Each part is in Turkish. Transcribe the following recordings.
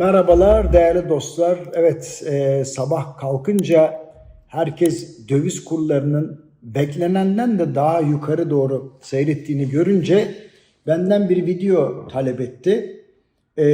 Merhabalar değerli dostlar. Evet e, sabah kalkınca herkes döviz kurlarının beklenenden de daha yukarı doğru seyrettiğini görünce benden bir video talep etti. E,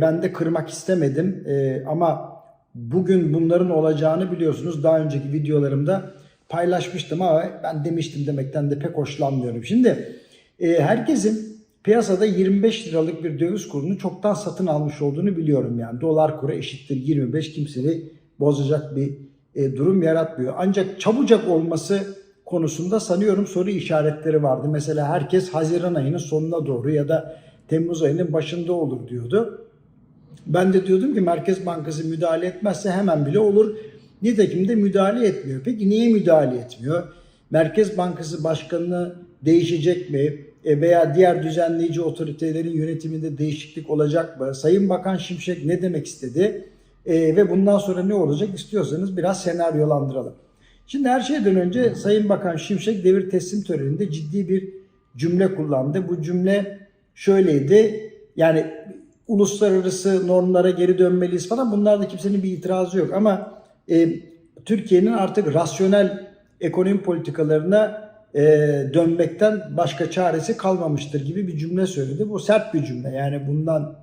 ben de kırmak istemedim E, ama bugün bunların olacağını biliyorsunuz. Daha önceki videolarımda paylaşmıştım ama ben demiştim demekten de pek hoşlanmıyorum. Şimdi e, herkesin piyasada 25 liralık bir döviz kurunu çoktan satın almış olduğunu biliyorum yani. Dolar kuru eşittir 25 kimseyi bozacak bir e, durum yaratmıyor. Ancak çabucak olması konusunda sanıyorum soru işaretleri vardı. Mesela herkes Haziran ayının sonuna doğru ya da Temmuz ayının başında olur diyordu. Ben de diyordum ki Merkez Bankası müdahale etmezse hemen bile olur. Nitekim de müdahale etmiyor. Peki niye müdahale etmiyor? Merkez Bankası Başkanı değişecek mi? E, Veya diğer düzenleyici otoritelerin yönetiminde değişiklik olacak mı? Sayın Bakan Şimşek ne demek istedi? E, ve bundan sonra ne olacak istiyorsanız biraz senaryolandıralım. Şimdi her şeyden önce Sayın Bakan Şimşek devir teslim töreninde ciddi bir cümle kullandı. Bu cümle şöyleydi. Yani uluslararası normlara geri dönmeliyiz falan. Bunlarda kimsenin bir itirazı yok. Ama e, Türkiye'nin artık rasyonel ekonomi politikalarına e, dönmekten başka çaresi kalmamıştır gibi bir cümle söyledi. Bu sert bir cümle. Yani bundan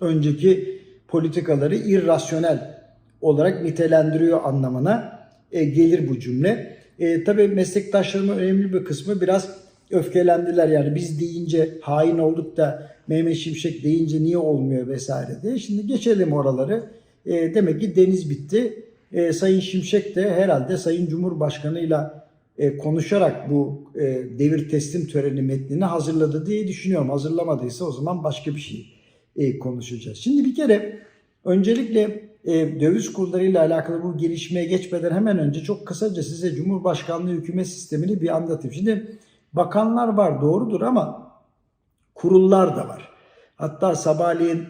önceki politikaları irrasyonel olarak nitelendiriyor anlamına e, gelir bu cümle. E, tabii meslektaşlarımın önemli bir kısmı biraz öfkelendiler. Yani biz deyince hain olduk da Mehmet Şimşek deyince niye olmuyor vesaire diye. Şimdi geçelim oraları. E, demek ki deniz bitti. E, Sayın Şimşek de herhalde Sayın Cumhurbaşkanı'yla e, konuşarak bu e, devir teslim töreni metnini hazırladı diye düşünüyorum. Hazırlamadıysa o zaman başka bir şey e, konuşacağız. Şimdi bir kere öncelikle e, döviz kurlarıyla alakalı bu gelişmeye geçmeden hemen önce çok kısaca size Cumhurbaşkanlığı hükümet sistemini bir anlatayım. Şimdi bakanlar var doğrudur ama kurullar da var. Hatta sabahleyin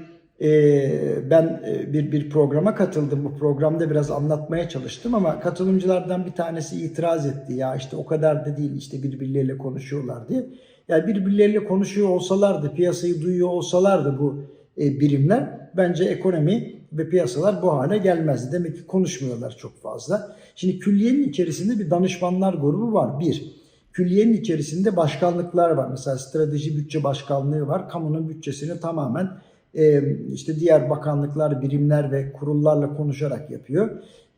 ben e, bir bir programa katıldım. Bu programda biraz anlatmaya çalıştım ama katılımcılardan bir tanesi itiraz etti. Ya işte o kadar da değil işte birbirleriyle konuşuyorlar diye. Yani birbirleriyle konuşuyor olsalardı, piyasayı duyuyor olsalardı bu e, birimler bence ekonomi ve piyasalar bu hale gelmezdi. Demek ki konuşmuyorlar çok fazla. Şimdi külliyenin içerisinde bir danışmanlar grubu var. Bir, külliyenin içerisinde başkanlıklar var. Mesela strateji bütçe başkanlığı var. Kamunun bütçesini tamamen işte diğer bakanlıklar, birimler ve kurullarla konuşarak yapıyor.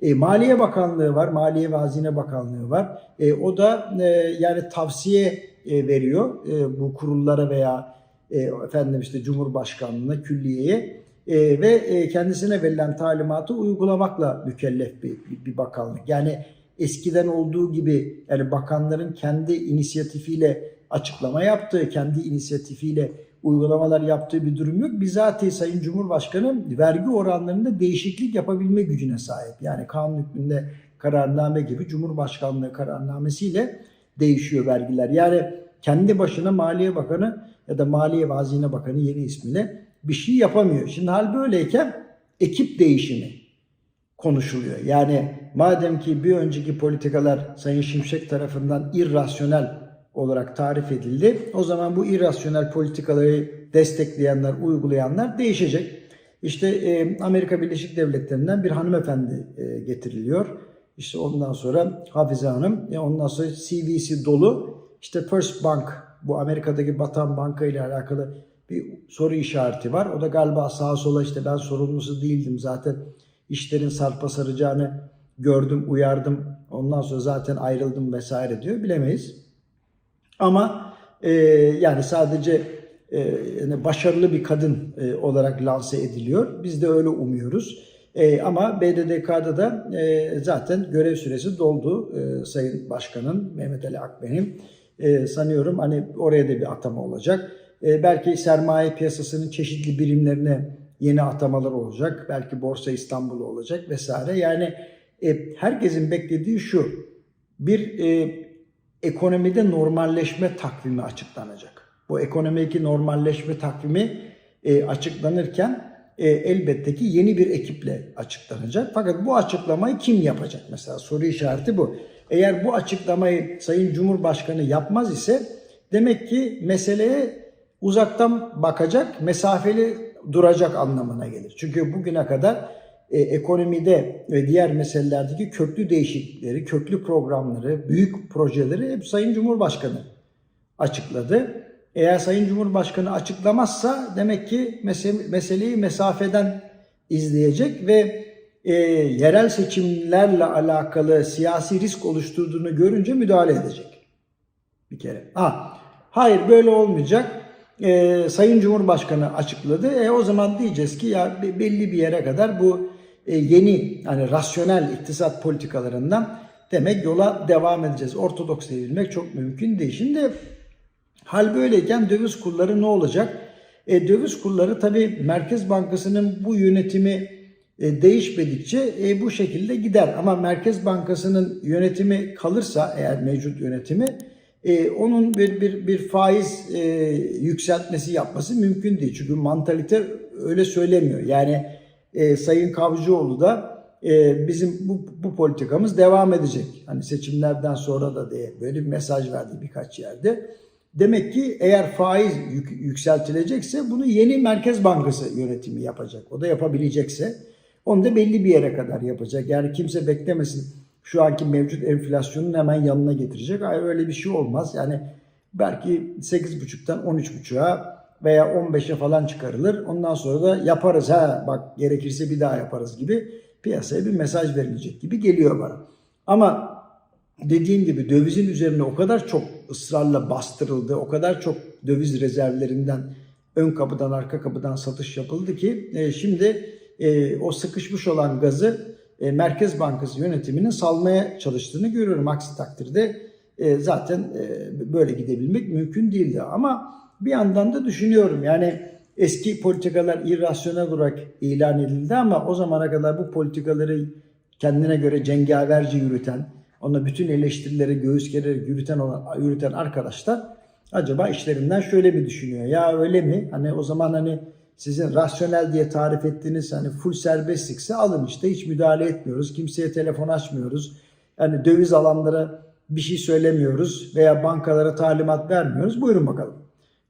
E, Maliye Bakanlığı var, Maliye ve Hazine Bakanlığı var. E, o da e, yani tavsiye e, veriyor e, bu kurullara veya e, efendim işte Cumhurbaşkanlığına, külliyeye e, ve e, kendisine verilen talimatı uygulamakla mükellef bir bakanlık. Yani eskiden olduğu gibi yani bakanların kendi inisiyatifiyle açıklama yaptığı, kendi inisiyatifiyle uygulamalar yaptığı bir durum yok. Bizatihi Sayın Cumhurbaşkanı vergi oranlarında değişiklik yapabilme gücüne sahip. Yani kanun hükmünde kararname gibi Cumhurbaşkanlığı kararnamesiyle değişiyor vergiler. Yani kendi başına Maliye Bakanı ya da Maliye ve Hazine Bakanı yeni ismiyle bir şey yapamıyor. Şimdi hal böyleyken ekip değişimi konuşuluyor. Yani madem ki bir önceki politikalar Sayın Şimşek tarafından irrasyonel olarak tarif edildi. O zaman bu irrasyonel politikaları destekleyenler, uygulayanlar değişecek. İşte e, Amerika Birleşik Devletleri'nden bir hanımefendi e, getiriliyor. İşte ondan sonra Hafize Hanım, e, ondan sonra CVC dolu. İşte First Bank, bu Amerika'daki batan banka ile alakalı bir soru işareti var. O da galiba sağa sola işte ben sorumlusu değildim zaten işlerin sarpa saracağını gördüm, uyardım. Ondan sonra zaten ayrıldım vesaire diyor. Bilemeyiz. Ama e, yani sadece e, yani başarılı bir kadın e, olarak lanse ediliyor. Biz de öyle umuyoruz. E, ama BDDK'da da e, zaten görev süresi doldu e, Sayın Başkan'ın, Mehmet Ali Akben'in. E, sanıyorum hani oraya da bir atama olacak. E, belki sermaye piyasasının çeşitli birimlerine yeni atamalar olacak. Belki Borsa İstanbul olacak vesaire. Yani e, herkesin beklediği şu. Bir e, ekonomide normalleşme takvimi açıklanacak. Bu ekonomideki normalleşme takvimi e, açıklanırken e, elbette ki yeni bir ekiple açıklanacak. Fakat bu açıklamayı kim yapacak mesela soru işareti bu. Eğer bu açıklamayı Sayın Cumhurbaşkanı yapmaz ise demek ki meseleye uzaktan bakacak, mesafeli duracak anlamına gelir. Çünkü bugüne kadar e, ekonomide ve diğer meselelerdeki köklü değişiklikleri, köklü programları, büyük projeleri hep Sayın Cumhurbaşkanı açıkladı. Eğer Sayın Cumhurbaşkanı açıklamazsa demek ki mesele, meseleyi mesafeden izleyecek ve e, yerel seçimlerle alakalı siyasi risk oluşturduğunu görünce müdahale edecek. Bir kere. Ha, hayır böyle olmayacak. E, Sayın Cumhurbaşkanı açıkladı. E, o zaman diyeceğiz ki ya belli bir yere kadar bu yeni hani rasyonel iktisat politikalarından demek yola devam edeceğiz. Ortodoks evilmek çok mümkün değil. Şimdi hal böyleyken döviz kurları ne olacak? E, döviz kurları tabii Merkez Bankası'nın bu yönetimi e, değişmedikçe e, bu şekilde gider. Ama Merkez Bankası'nın yönetimi kalırsa eğer mevcut yönetimi e, onun bir, bir, bir faiz e, yükseltmesi yapması mümkün değil. Çünkü mantalite öyle söylemiyor. Yani e, Sayın Kavcıoğlu da e, bizim bu, bu politikamız devam edecek. Hani seçimlerden sonra da diye böyle bir mesaj verdi birkaç yerde. Demek ki eğer faiz yük, yükseltilecekse bunu yeni Merkez Bankası yönetimi yapacak. O da yapabilecekse onu da belli bir yere kadar yapacak. Yani kimse beklemesin şu anki mevcut enflasyonun hemen yanına getirecek. Hayır öyle bir şey olmaz. Yani belki 8,5'tan 13,5'a veya 15'e falan çıkarılır. Ondan sonra da yaparız ha bak gerekirse bir daha yaparız gibi piyasaya bir mesaj verilecek gibi geliyor bana. Ama dediğim gibi dövizin üzerine o kadar çok ısrarla bastırıldı, o kadar çok döviz rezervlerinden ön kapıdan arka kapıdan satış yapıldı ki e, şimdi e, o sıkışmış olan gazı e, Merkez Bankası yönetiminin salmaya çalıştığını görüyorum. Aksi takdirde e, zaten e, böyle gidebilmek mümkün değildi. Ama bir yandan da düşünüyorum yani eski politikalar irrasyonel olarak ilan edildi ama o zamana kadar bu politikaları kendine göre cengaverce yürüten, ona bütün eleştirileri göğüs gererek yürüten yürüten arkadaşlar acaba işlerinden şöyle mi düşünüyor? Ya öyle mi? Hani o zaman hani sizin rasyonel diye tarif ettiğiniz hani full serbestlikse alın işte hiç müdahale etmiyoruz. Kimseye telefon açmıyoruz. Yani döviz alanlara bir şey söylemiyoruz veya bankalara talimat vermiyoruz. Buyurun bakalım.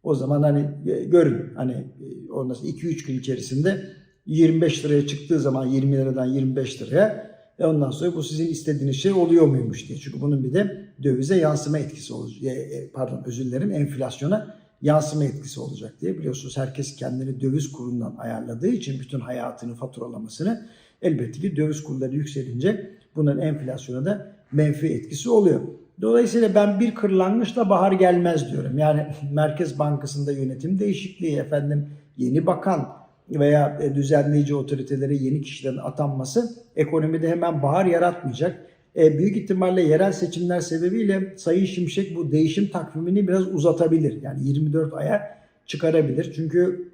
O zaman hani görün hani ondan sonra 2-3 gün içerisinde 25 liraya çıktığı zaman 20 liradan 25 liraya e ondan sonra bu sizin istediğiniz şey oluyor muymuş diye. Çünkü bunun bir de dövize yansıma etkisi olacak. Pardon özür dilerim enflasyona yansıma etkisi olacak diye biliyorsunuz herkes kendini döviz kurundan ayarladığı için bütün hayatını faturalamasını elbette ki döviz kurları yükselince bunun enflasyona da menfi etkisi oluyor. Dolayısıyla ben bir kırlangıçla bahar gelmez diyorum. Yani Merkez Bankası'nda yönetim değişikliği efendim yeni bakan veya düzenleyici otoritelere yeni kişilerin atanması ekonomide hemen bahar yaratmayacak. E, büyük ihtimalle yerel seçimler sebebiyle Sayın Şimşek bu değişim takvimini biraz uzatabilir. Yani 24 aya çıkarabilir. Çünkü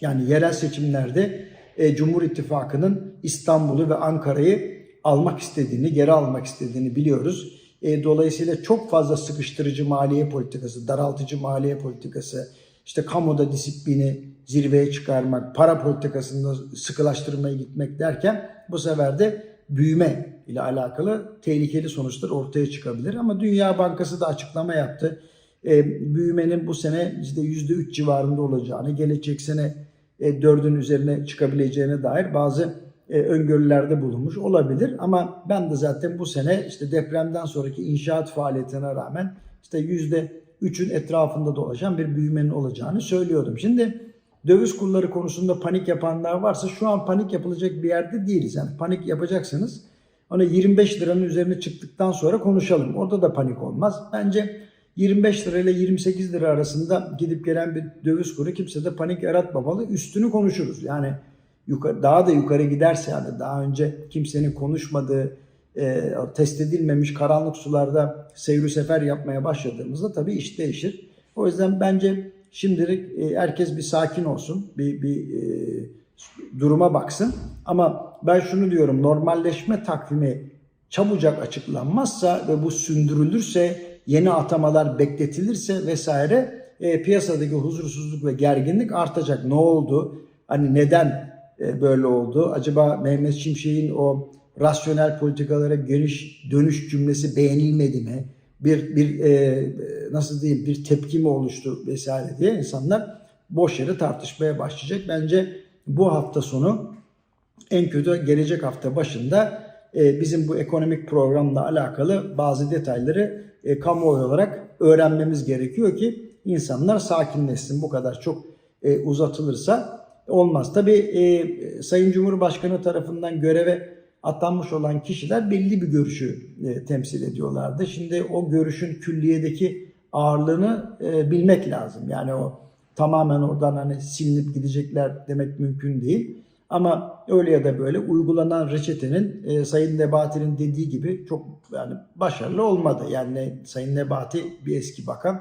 yani yerel seçimlerde e, Cumhur İttifakı'nın İstanbul'u ve Ankara'yı almak istediğini, geri almak istediğini biliyoruz. E, dolayısıyla çok fazla sıkıştırıcı maliye politikası, daraltıcı maliye politikası, işte kamuda disiplini zirveye çıkarmak, para politikasında sıkılaştırmaya gitmek derken bu sefer de büyüme ile alakalı tehlikeli sonuçlar ortaya çıkabilir. Ama Dünya Bankası da açıklama yaptı. E, büyümenin bu sene işte %3 civarında olacağını, gelecek sene e, 4'ün üzerine çıkabileceğine dair bazı e, öngörülerde bulunmuş olabilir. Ama ben de zaten bu sene işte depremden sonraki inşaat faaliyetine rağmen işte %3'ün etrafında dolaşan bir büyümenin olacağını söylüyordum. Şimdi döviz kurları konusunda panik yapanlar varsa şu an panik yapılacak bir yerde değiliz. Yani panik yapacaksanız onu 25 liranın üzerine çıktıktan sonra konuşalım. Orada da panik olmaz. Bence 25 lira ile 28 lira arasında gidip gelen bir döviz kuru kimse de panik yaratmamalı. Üstünü konuşuruz. Yani yukarı, daha da yukarı giderse yani daha önce kimsenin konuşmadığı, e, test edilmemiş karanlık sularda seyri sefer yapmaya başladığımızda tabii iş değişir. O yüzden bence şimdilik e, herkes bir sakin olsun, bir, bir e, duruma baksın. Ama ben şunu diyorum normalleşme takvimi çabucak açıklanmazsa ve bu sündürülürse, yeni atamalar bekletilirse vesaire e, piyasadaki huzursuzluk ve gerginlik artacak. Ne oldu? Hani neden böyle oldu? Acaba Mehmet Şimşek'in o rasyonel politikalara geniş dönüş cümlesi beğenilmedi mi? Bir bir e, nasıl diyeyim bir tepki mi oluştu vesaire diye insanlar boş yere tartışmaya başlayacak. Bence bu hafta sonu en kötü gelecek hafta başında e, bizim bu ekonomik programla alakalı bazı detayları e, kamuoyu olarak öğrenmemiz gerekiyor ki insanlar sakinleşsin. Bu kadar çok e, uzatılırsa olmaz. Tabii e, Sayın Cumhurbaşkanı tarafından göreve atanmış olan kişiler belli bir görüşü e, temsil ediyorlardı. Şimdi o görüşün külliyedeki ağırlığını e, bilmek lazım. Yani o tamamen oradan hani silinip gidecekler demek mümkün değil. Ama öyle ya da böyle uygulanan reçetenin e, Sayın Nebati'nin dediği gibi çok yani başarılı olmadı. Yani Sayın Nebati bir eski bakan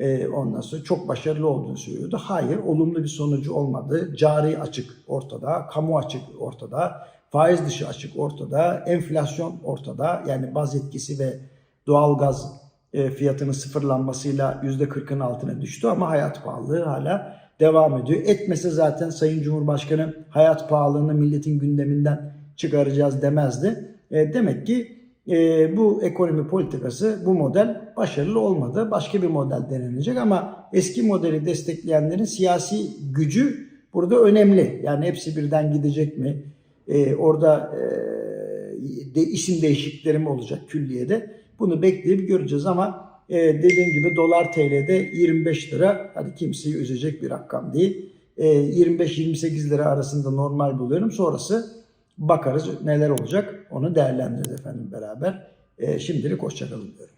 e, ondan sonra çok başarılı olduğunu söylüyordu. Hayır, olumlu bir sonucu olmadı. Cari açık ortada, kamu açık ortada, faiz dışı açık ortada, enflasyon ortada. Yani baz etkisi ve doğalgaz e, fiyatının sıfırlanmasıyla %40'ın altına düştü ama hayat pahalılığı hala devam ediyor. Etmese zaten Sayın Cumhurbaşkanı hayat pahalılığını milletin gündeminden çıkaracağız demezdi. E, demek ki e, bu ekonomi politikası, bu model başarılı olmadı. Başka bir model denenecek ama eski modeli destekleyenlerin siyasi gücü burada önemli. Yani hepsi birden gidecek mi? E, orada e, de, isim değişiklikleri mi olacak külliyede? Bunu bekleyip göreceğiz ama e, dediğim gibi dolar TL'de 25 lira hadi kimseyi üzecek bir rakam değil. E, 25-28 lira arasında normal buluyorum. Sonrası bakarız neler olacak onu değerlendiririz efendim beraber. E, şimdilik hoşçakalın diyorum.